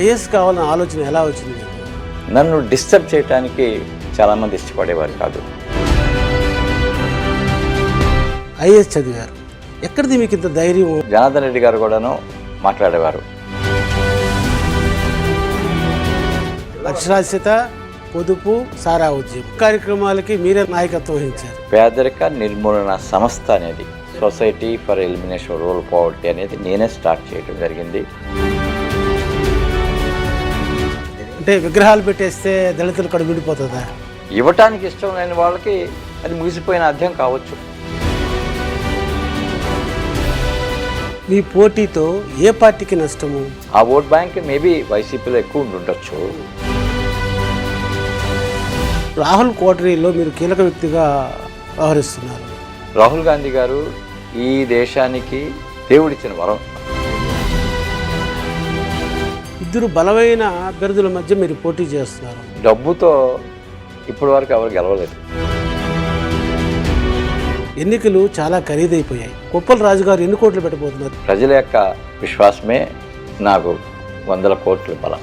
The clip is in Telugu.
ఐఏఎస్ కావాలన్న ఆలోచన ఎలా వచ్చింది? నన్ను డిస్టర్బ్ చేయడానికి చాలామంది ఇష్టపడేవారు కాదు. ఐఏఎస్ చదివారు. ఎక్కడిది మీకు ఇంత ధైర్యం? జనార్దన్ రెడ్డి గారు కూడాను మాట్లాడేవారు. అక్షరాస్యత పొదుపు సారా ఉద్యమం కార్యక్రమాలకి మీరే నాయకత్వం వహించారు. పేదరిక నిర్మూలన సంస్థ అనేది society for elimination rural poverty అనేది నేనే స్టార్ట్ చేయడం జరిగింది. అంటే విగ్రహాలు పెట్టేస్తే దళితులు కడు విడిపోతుందా ఇవ్వటానికి ఇష్టం లేని వాళ్ళకి అది ముగిసిపోయిన అధ్యయం కావచ్చు. మీ పోటీతో ఏ పార్టీకి నష్టము? ఆ ఓట్ బ్యాంక్ మేబీ వైసీపీలో ఎక్కువ ఉండి ఉండొచ్చు. రాహుల్ కోటరీలో మీరు కీలక వ్యక్తిగా వ్యవహరిస్తున్నారు. రాహుల్ గాంధీ గారు ఈ దేశానికి దేవుడిచ్చిన వరం. ఇద్దరు బలమైన అభ్యర్థుల మధ్య మీరు పోటీ చేస్తున్నారు. డబ్బుతో ఇప్పటి వరకు ఎవరు గెలవలేదు. ఎన్నికలు చాలా ఖరీదైపోయాయి. కుప్పల రాజు గారు ఎన్ని కోట్లు పెట్టబోతున్నారు? ప్రజల యొక్క విశ్వాసమే నాకు వందల కోట్ల బలం.